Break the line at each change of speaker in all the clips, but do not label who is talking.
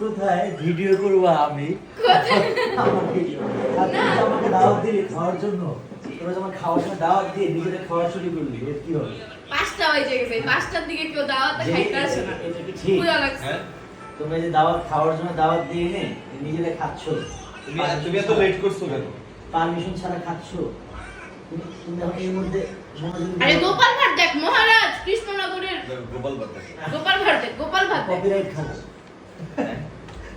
কোথায়? ভিডিও করব আমি। আমাকে দাওয়াত দিলি খাওয়ার জন্য? তোরা যখন খাওয়ার সময় দাওয়াত দিয়ে নিজেদের খাওয়া শুরু করলি এর কি হবে?
পাঁচটা হয়ে গেছে পাঁচটার দিকে কেউ দাওয়াতে খাইতে আসে না।
ঠিক?
পুরা লাগছে।
হ্যাঁ।
তোমরা যে দাওয়াত খাওয়ার জন্য দাওয়াত দিয়ে এনে নিজেরা খাচ্ছ।
তুমি তুমি এত লেট করছ কেন?
পারমিশন ছাড়া খাচ্ছ। তুমি এখন এর মধ্যে
আরে গোপাল ভাট দেখ মহারাজ!
গোপাল বাতা
গোপাল ভাট গোপাল ভাট
কপিরাইট খাব।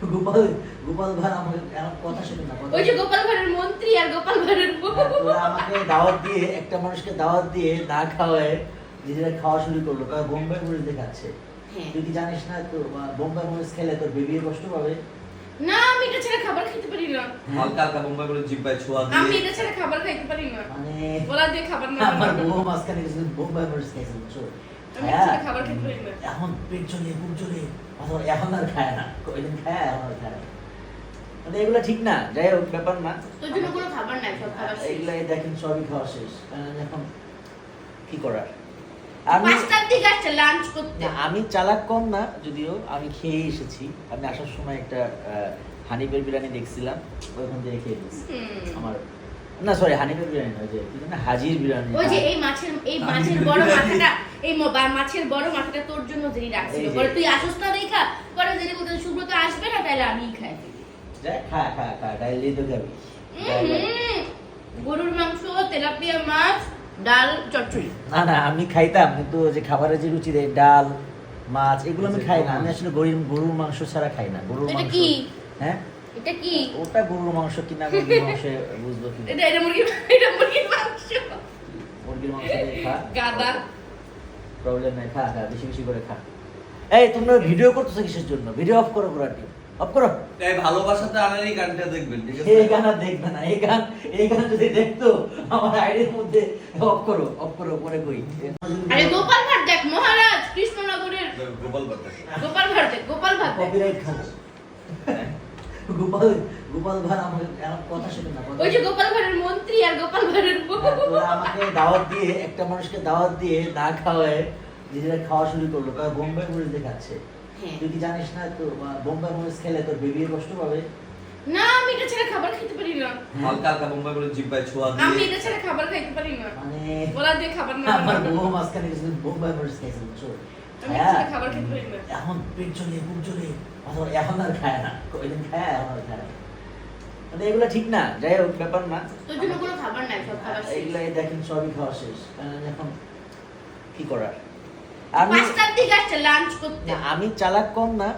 গোপাল গোপাল ভাই আমাকে কথা শুনে না
ওই যে গোপাল ভাড়ের মন্ত্রী আর গোপাল ভাড়ের
হ্যাঁ, তোরা আমাকে দাওয়াত দিয়ে একটা মানুষকে দাওয়াত দিয়ে না খাওয়ায় নিজেরা খাওয়া শুরু করল। তারা বোম্বাই মরিচ দেখাচ্ছে
হ্যাঁ।
তুই কি জানিস না তো আহ, বোম্বাই মরিচ খেলে তোর বেবি কষ্ট পাবে?
না আমি এটা ছাড়া খাবার খেতে পারি না।
হালকা হালকা বোম্বাই করে জিব্বায় ছোঁয়া দিয়ে।
আমি এটা ছাড়া খাবার খাইতে পারি না।
মানে
বলা দিয়ে খাবার না
আমার বউ মাঝখানে কিছু বোম্বাই মরিচ খাইছে
না
এখন পেট চলে বুক চলে অথবা এখন আর খায় না কয়দিন খায় এখন আর খায় না। মানে এগুলো ঠিক না যাই হোক ব্যাপার না।
তোর জন্য কোনো খাবার নাই সব খাবার
এগুলো দেখেন সবই খাওয়া শেষ। এখন কি করার? আমি
লাঞ্চ করতে।
চালাক কম না যদিও আমি খেয়ে এসেছি। আমি আসার সময় একটা আহ, হানিফের বিরিয়ানি দেখছিলাম ওইখান থেকে খেয়ে নিয়েছি। আমার না সরি হানিফের বিরিয়ানি নয় যে কি জানি হাজির বিরিয়ানি।
ওই যে এই মাছের এই মাছের বড় মাথাটা এই মাছের বড় মাথাটা তোর জন্য যেই রাখছিল। পরে তুই আসস না দেখা পরে যদি কোথাও সুব্রত আসবে না তাহলে আমিই খাই।
যাই খা খা খা ডাইল তো খাবি।
গরুর মাংস তেলাপিয়া মাছ ডাল চচ্চড়ি।
না না আমি খাইতাম কিন্তু যে খাবারের যে রুচি দেয় ডাল মাছ এগুলো আমি খাই না। আমি আসলে গরুর গরুর মাংস ছাড়া খাই না। গরুর
এটা
মাংস
কি?
হ্যাঁ?
এটা কি?
ওটা গরুর মাংস কিনা মুরগির মাংস বুঝব কি
এটা এটা মুরগির এটা মুরগির মাংস।
মুরগির মাংস খা।
গাদা।
প্রবলেম নাই খা খা বেশি বেশি করে খা। এই তোমরা ভিডিও করতেছো কিসের জন্য? ভিডিও অফ করো পুরাটি অফ করো।
এই ভালোবাসাতে আনার এই গানটা দেখবেন ঠিক আছে?
এই গান আর দেখবে না। এই গান এই গান যদি দেখতো আমার আইডির মধ্যে অফ করো অফ করো পরে কই
আরে গোপাল ভাট দেখ মহারাজ কৃষ্ণনগরের
গোপাল বাতা
গোপাল ভাট গোপাল ভাট
কপিরাইট খাব। গোপাল গোপাল ভাই আমার কথা শুনে না
ওই যে গোপাল ভাড়ের মন্ত্রী আর গোপাল ভাড়ের বউ।
হ্যাঁ, তোরা আমাকে দাওয়াত দিয়ে একটা মানুষকে দাওয়াত দিয়ে না খাওয়ায় নিজেরা খাওয়া শুরু করল। তারা বোম্বাই মরিচ দেখাচ্ছে
হ্যাঁ।
তুই কি জানিস না তো বোম্বাই মরিচ খেলে তোর বেবি কষ্ট পাবে?
না আমি এটা ছাড়া খাবার খেতে পারি না।
হালকা হালকা বোম্বাই করে জিব্বায় ছোঁয়া
আমি এটা ছাড়া খাবার খাইতে পারি না।
মানে
বলা দিয়ে খাবার না
আমার বউ মাঝখানে বোম্বাই মরিচ খাইছে
না
এখন পেট চলে বুক চলে অথবা এখন আর খায় না কয়েকদিন খায় এখন আর খায় মানে এগুলো ঠিক না যাই হোক ব্যাপার না।
তোর কোনো খাবার নাই সব খাবার
এগুলো দেখেন সবই খাওয়া শেষ। কারণ এখন কি করার? আমি
পাঁচটার দিকে আসছে লাঞ্চ করতে।
না, আমি চালাক কম না।